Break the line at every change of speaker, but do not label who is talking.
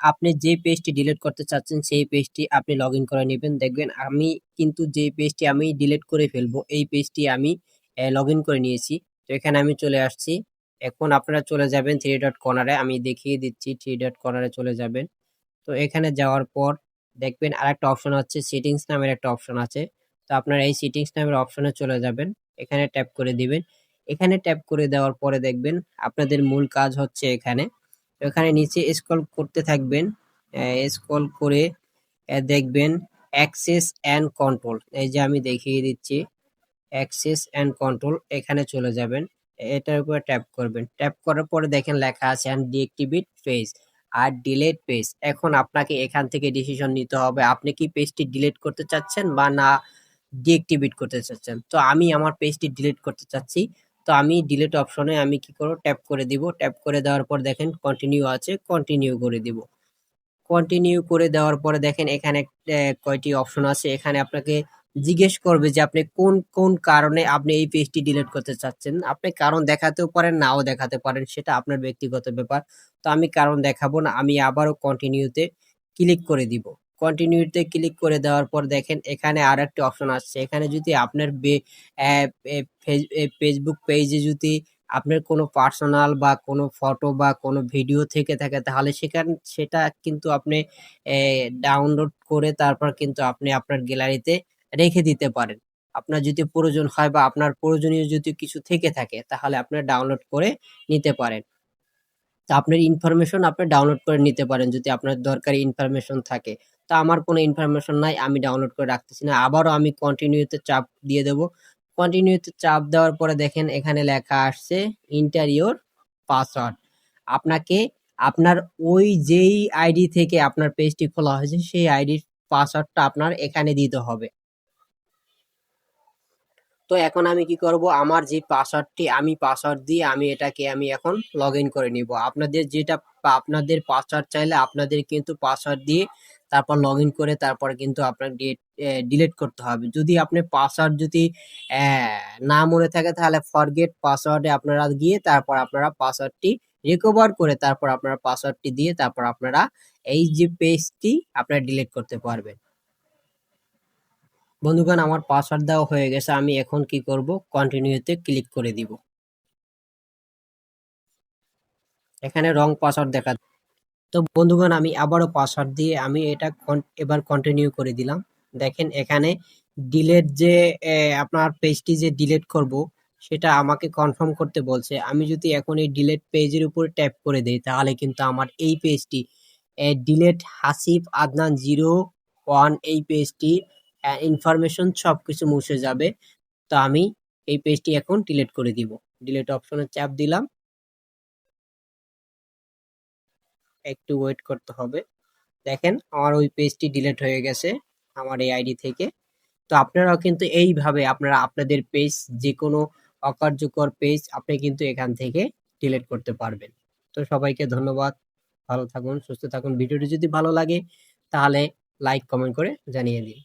আপনি যে পেজটি ডিলিট করতে চাচ্ছেন, সেই পেজটি আপনি লগ ইন করে নেবেন। দেখবেন আমি কিন্তু যে পেজটি আমি ডিলিট করে ফেলব, এই পেজটি আমি লগ ইন করে নিয়েছি। তো এখানে আমি চলে আসছি। এখন আপনারা চলে যাবেন থ্রি ডট কর্নারে আমি দেখিয়ে দিচ্ছি থ্রি ডট কর্নারে চলে যাবেন। তো এখানে যাওয়ার পর দেখবেন আরেকটা অপশন আছে সেটিংস নামের একটা অপশন আছে। তো আপনারা এই সেটিংস নামের অপশনে চলে যাবেন। এখানে ট্যাপ করে দিবেন। এখানে ট্যাপ করে দেওয়ার পরে দেখবেন আপনাদের মূল কাজ হচ্ছে এখানে এখানে নিচে স্ক্রল করতে থাকবেন স্ক্রল করে দেখবেন অ্যাক্সেস অ্যান্ড কন্ট্রোল এই যে আমি দেখিয়ে দিচ্ছি অ্যাক্সেস অ্যান্ড কন্ট্রোল এখানে চলে যাবেন, এটার উপরে ট্যাপ করবেন। ট্যাপ করার পরে দেখেন লেখা আছে অ্যান্ড ডিএক্টিভেট পেজ আর ডিলেট পেজ এখন আপনাকে এখান থেকে ডিসিশন নিতে হবে, আপনি কি পেজটি ডিলিট করতে চাচ্ছেন বা না ডিএক্টিভেট করতে চাচ্ছেন। তো আমি আমার পেজটি ডিলিট করতে চাচ্ছি তো আমি ডিলেট অপশনে আমি কি করব? ট্যাপ করে দিব। ট্যাপ করে দেওয়ার পর দেখেন কন্টিনিউ আছে কন্টিনিউ করে দিব। কন্টিনিউ করে দেওয়ার পরে দেখেন এখানে কয়টি অপশন আছে। এখানে আপনাকে জিজ্ঞেস করবে যে আপনি কোন কোন কারণে আপনি এই পেজটি ডিলিট করতে চাচ্ছেন? আপনি কারণ দেখাতেও পারেন, নাও দেখাতে পারেন, সেটা আপনার ব্যক্তিগত ব্যাপার। তো আমি কারণ দেখাবো না, আমি আবারও কন্টিনিউতে ক্লিক করে দিব। কন্টিনিউতে ক্লিক করে দেওয়ার পর দেখেন এখানে আর একটি অপশন আসছে। এখানে যদি আপনার ফেসবুক পেজে যদি আপনার কোনো পার্সোনাল বা কোনো ফটো বা কোনো ভিডিও থেকে থাকে, তাহলে সেখান, সেটা কিন্তু আপনি ডাউনলোড করে তারপর কিন্তু আপনি আপনার গ্যালারিতে রেখে দিতে পারেন। আপনার যদি প্রয়োজন হয় বা আপনার প্রয়োজনীয় যদি কিছু থেকে থাকে, তাহলে আপনি ডাউনলোড করে নিতে পারেন। তা আপনার ইনফরমেশন আপনি ডাউনলোড করে নিতে পারেন যদি আপনার দরকারি ইনফরমেশন থাকে। তো আমার কোনো ইনফরমেশন নাই, আমি ডাউনলোড করে রাখতেছি না। আবারও আমি কন্টিনিউতে চাপ দিয়ে দেব। কন্টিনিউতে চাপ দেওয়ার পরে দেখেন এখানে লেখা আসছে ইন্টারিওর পাসওয়ার্ড আপনাকে আপনার ওই যেই আইডি থেকে আপনার পেজটি খোলা হয়েছে, সেই আইডির পাসওয়ার্ডটা আপনার এখানে দিতে হবে। তো এখন আমি কি করব? আমার যে পাসওয়ার্ডটি আমি পাসওয়ার্ড দিয়ে আমি এটাকে আমি এখন লগ করে নিব। আপনাদের যেটা আপনাদের পাসওয়ার্ড চাইলে আপনাদের কিন্তু পাসওয়ার্ড দিয়ে তারপর লগ ইন করে তারপর কিন্তু আপনার ডেট ডিলিট করতে হবে। যদি আপনি পাসওয়ার্ড যদি না মনে থাকে তাহলে ফরগেট পাসওয়ার্ডে আপনারা গিয়ে তারপর আপনারা পাসওয়ার্ডটি রিকভার করে তারপর আপনারা পাসওয়ার্ডটি দিয়ে তারপর আপনারা এই যে পেজটি আপনারা ডিলিট করতে পারবেন। বন্ধুগণ, আমার পাসওয়ার্ড দেওয়া হয়ে গেছে। আমি এখন কি করব? কন্টিনিউতে ক্লিক করে দিব। এখানে রং পাসওয়ার্ড দেখা তো বন্ধুগণ, আমি আবারও পাসওয়ার্ড দিয়ে আমি এটা এবার কন্টিনিউ করে দিলাম। দেখেন এখানে ডিলেট যে আপনার পেজটি যে ডিলিট করব, সেটা আমাকে কনফার্ম করতে বলছে, আমি যদি এখন এই ডিলেট পেজের উপর ট্যাপ করে দিই, তাহলে কিন্তু আমার এই পেজটি delete Hasif Adnan zero one এই পেজটি ইনফরমেশন সব কিছু মুছে যাবে। তো আমি এই পেজটি এখন ডিলেট করে দিব। ডিলেট অপশনে চাপ দিলাম। একটু ওয়েট করতে হবে। দেখেন, আমার ওই পেজটি ডিলেট হয়ে গেছে আমার এই আইডি থেকে। তো আপনারাও কিন্তু এইভাবে আপনারা আপনাদের পেজ যে কোনো অকার্যকর পেজ আপনি কিন্তু এখান থেকে ডিলিট করতে পারবেন। তো সবাইকে ধন্যবাদ। ভালো থাকুন, সুস্থ থাকুন। ভিডিওটি যদি ভালো লাগে, তাহলে লাইক কমেন্ট করে জানিয়ে দিন।